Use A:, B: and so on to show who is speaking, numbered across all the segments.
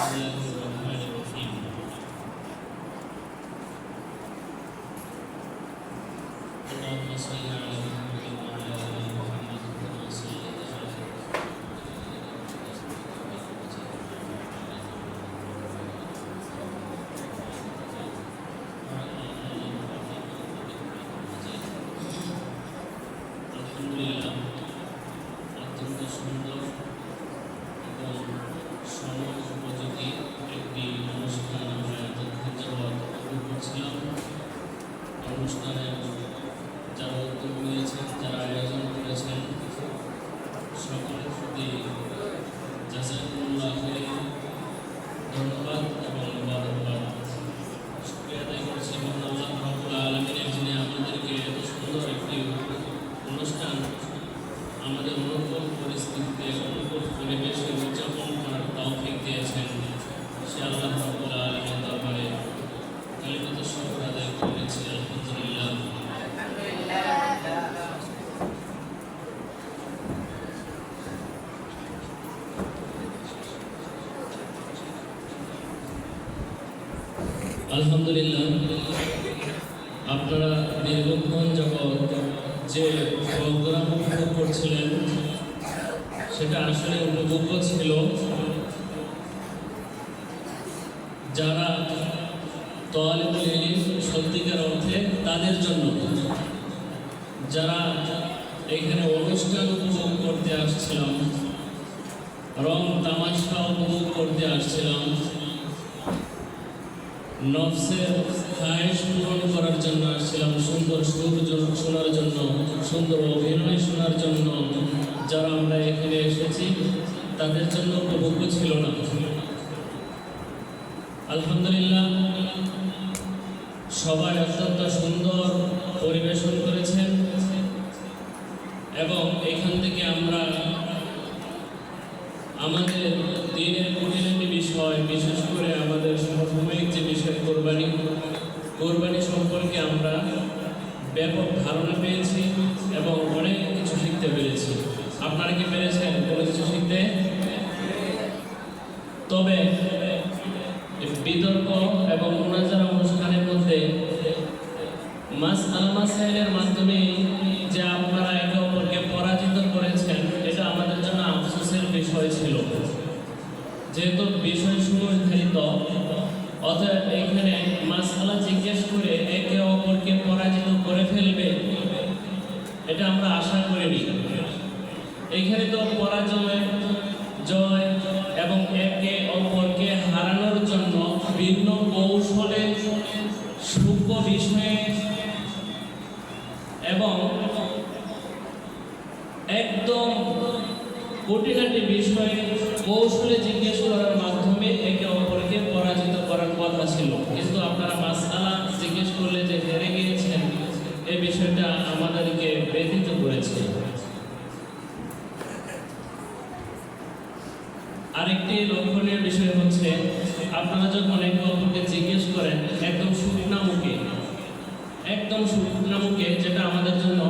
A: بسم الله الرحمن الرحيم اللهم صل على محمد وعلى ال محمد كما صليت على আলহামদুলিল্লাহ অত্যন্ত সুন্দর এবং সমাজ উপযোগী একটি অনুষ্ঠান করছিলাম। অনুষ্ঠানে যারা উদ্যোগ নিয়েছেন যারা আয়োজন করেছেন সকলের প্রতি আলহামদুলিল্লাহ, আপনারা দীর্ঘক্ষণ যাবৎ যে প্রোগ্রাম উপভোগ করছিলেন, সেটা আসলে উপভোগ্য ছিল। যারা তলিবুল ইলিম সত্যিকার অর্থে তাদের জন্য, যারা এখানে অনুষ্ঠান উপভোগ করতে আসছিলাম, রং তামাশা উপভোগ করতে আসছিলাম নফসের খায়েশ পূরণ করার জন্য আসছিলাম সুন্দর সুর শোনার জন্য, সুন্দর অভিনয় শোনার জন্য। যারা আমরা এখানে এসেছি, তাদের জন্য উপভোগ্য ছিল না। আলহামদুলিল্লাহ সবাই অত্যন্ত সুন্দর পরিবেশন করেছেন। এবং এখান থেকে আমরা আমাদের দিনের কঠিনাটি বিষয়, বিশেষ করে আমাদের সমসাময়িক যে বিষয়, কোরবানি কোরবানি সম্পর্কে আমরা ব্যাপক ধারণা পেয়েছি এবং অনেক কিছু শিখতে পেরেছি। আপনারা কি পেরেছেন কোনো কিছু শিখতে? তবে বিতর্ক এবং মোনাজারা অনুষ্ঠানের মধ্যে মাস আল মাসাইলের মাধ্যমে যে আপনারা একে অপরকে পরাজিত করেছেন এটা আমাদের জন্য আফসোসের বিষয় ছিল যেহেতু বিষয় সুনির্ধারিত, অতএব এখানে মাসালা জিজ্ঞেস করে একে অপরকে পরাজিত করে ফেলবে। এটা আমরা আশা করিনি। এখানে তো পরাজয়, জয় এবং একে অপরকে হারানোর জন্য ভিন্ন কৌশলে সূক্ষ্ম বিষয়ে এবং একদম কোটিনাটি বিষয়ে কৌশলে জিজ্ঞেস করার মাধ্যমে একে অপরকে পরাজিত করার কথা ছিল। কিন্তু আপনারা মাসালা জিজ্ঞেস করলে যে হেরে গিয়েছেন এই বিষয়টা আমাদেরকে ব্যথিত করেছে। আরেকটি লক্ষণীয় বিষয় হচ্ছে, আপনারা যখন একে অপরকে জিজ্ঞেস করেন, একদম শুকনা মুখে, একদম শুকনা মুখে, যেটা আমাদের জন্য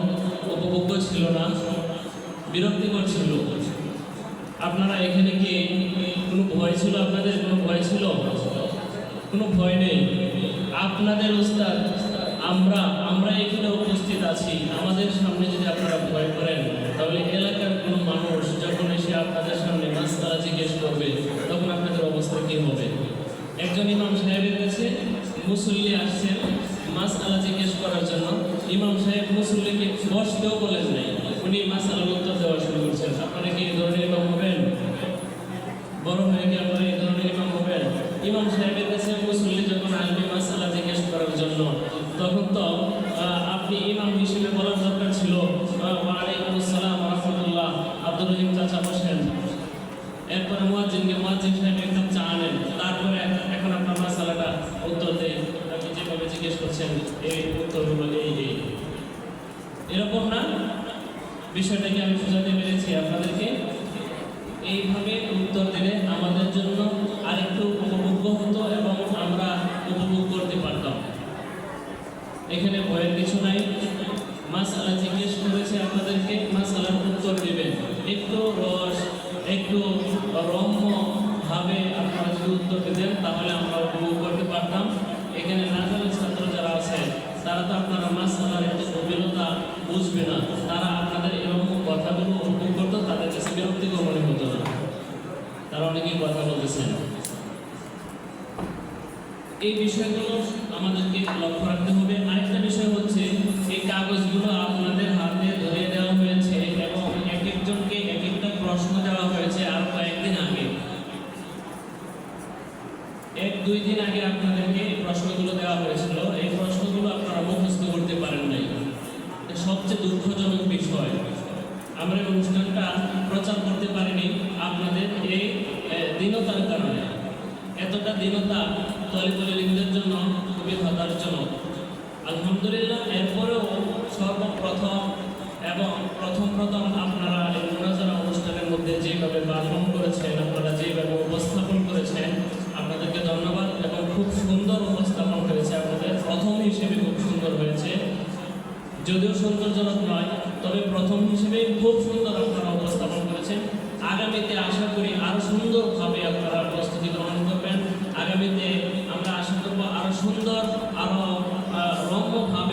A: উপভোগ্য ছিল না, বিরক্তিকর ছিল আপনারা এখানে কি কোনো ভয় ছিল আপনাদের? কোনো ভয় ছিল? কোনো ভয় নেই। আপনাদের উস্তাদ আমরা আমরা এখানে উপস্থিত আছি। আমাদের সামনে যদি আপনারা ভয় করেন, তাহলে এলাকার কোনো মানুষ যখন এসে আপনাদের সামনে মাসকালা জিজ্ঞেস করবে, তখন আপনাদের অবস্থা কি হবে? একজন ইমাম সাহেবের কাছে মুসল্লি আসছেন মাস আলা জিজ্ঞেস করার জন্য। ইমাম সাহেব মুসল্লিকে বসতেও বলেন নাই উনি মাস আলার উত্তর দেওয়া শুরু করছেন আপনারা কি এই ধরনের ইমাম হবেন বড় হয়ে কি আপনারা এই ধরনের ইমাম হবেন ইমাম সাহেবের কাছে মুসল্লি যখন আসবে মাস আলা জিজ্ঞেস করার জন্য তখন তো আহ, আপনি ইমাম হিসেবে বলার দরকার ছিল আহ, ওয়ালাইকুম আসসালাম রহমতুল্লাহ আব্দুর রহিম চাচা বসেন এরপরে মুয়াজ্জিনকে মুয়াজ্জিন সাহেব একদম তারপরে এখন আপনার মাসালাটা উত্তর দেয় আপনি যেভাবে জিজ্ঞেস করছেন, এই উত্তরগুলো এরকম না? বিষয়টাকে আমি বোঝাতে পেরেছি আপনাদেরকে। এইভাবে উত্তর দিলে আমাদের জন্য আরেকটু উপভোগ্য হতো এবং আমরা উপভোগ করতে পারতাম। এখানে ভয়ের কিছু নাই। দিতেন তাহলে আমরা উপভোগ করতে পারতাম। এখানে নাজারের ছাত্র যারা আছেন তারা তো আপনারা মাসালার একটু গভীরতা বুঝবে না। তারা আপনাদের এরকম কথাগুলো উপভোগ করতো, তাদের কাছে বিরক্তিকর মনে হতো না। তারা অনেকেই কথা বলতেছেন এই বিষয়গুলো আমাদেরকে লক্ষ্য রাখতে হবে। আরেকটা বিষয় হচ্ছে এই কাগজগুলো আপনাদের হাতে ধরে দেওয়া হয়েছে এবং এক একজনকে এক একটা প্রশ্ন দেওয়া হয়েছে আর কয়েকদিন আগে এক দুই দিন আগে আপনাদেরকে এই প্রশ্নগুলো দেওয়া হয়েছিল এই প্রশ্নগুলো আপনারা মুখস্থ করতে পারেন নাই এটা সবচেয়ে দুঃখজনক বিষয়। আমরা অনুষ্ঠানটা প্রচার করতে পারিনি আপনাদের এই দীনতার কারণে। এতটা দীনতা তলিতলিদের জন্য খুবই হতাশজনক আলহামদুলিল্লাহ, এরপরেও সর্বপ্রথম এবং প্রথম প্রথম আপনারা এই মোনাজারা অনুষ্ঠানের মধ্যে যেভাবে পারফর্ম করেছেন, আপনারা যেভাবে উপস্থাপন করেছেন, আপনাদেরকে ধন্যবাদ এবং খুব সুন্দর উপস্থাপন হয়েছে আপনাদের প্রথম হিসেবে খুব সুন্দর হয়েছে। যদিও সৌন্দর্যজনক নয় তবে প্রথম হিসেবে খুব সুন্দর আপনারা উপস্থাপন করেছেন। আগামীতে আশা করি আরও সুন্দরভাবে আপনারা প্রস্তুতি গ্রহণ করবেন। আগামীতে আমরা আশা করব আরও সুন্দর আরও আহ, রম্যভাবে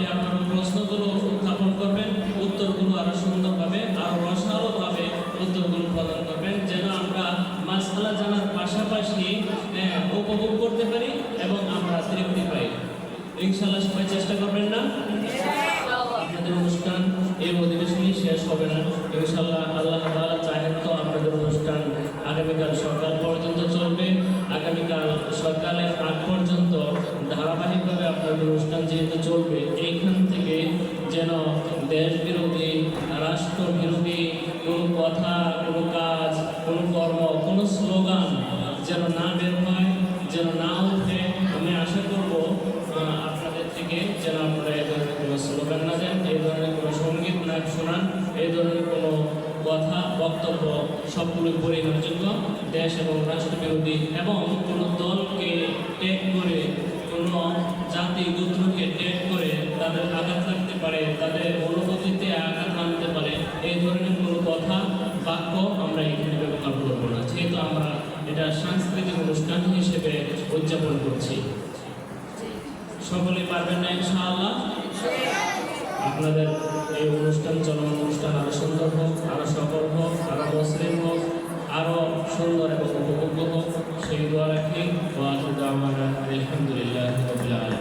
A: চলবে। এইখান থেকে যেন দেশ বিরোধী রাষ্ট্র বিরোধী কোনো কথা, কোনো কাজ, কোনো কর্ম, কোনো স্লোগান যেন না বের হয়, যেন না উঠে আমি আশা করব আপনাদের থেকে যেন আপনারা এই ধরনের কোনো স্লোগান না দেন, এই ধরনের কোনো সংগীত না শোনান, এই ধরনের কোনো কথা, বক্তব্য সবগুলো পরিহারযোগ্য দেশ এবং রাষ্ট্র বিরোধী এবং কোনো দলকে টেক করে কোনো জাতি, গোত্রকে আঘাত লাগতে পারে, তাদের অনুভূতিতে আঘাত আনতে পারে, এই ধরনের কোনো কথা, বাক্য আমরা এখানে ব্যবহার করব না। যেহেতু আমরা এটা সাংস্কৃতিক অনুষ্ঠান হিসেবে উদযাপন করছি। সকলে পারবেন না ইনশাআল্লাহ? আপনাদের এই অনুষ্ঠান চলমান অনুষ্ঠান আরও সুন্দর হোক, আরও সফল হোক, আরও মসৃণ হোক, আরও সুন্দর এবং উপভোগ্য হোক। সেই দোয়া রাখি। আলহামদুলিল্লাহি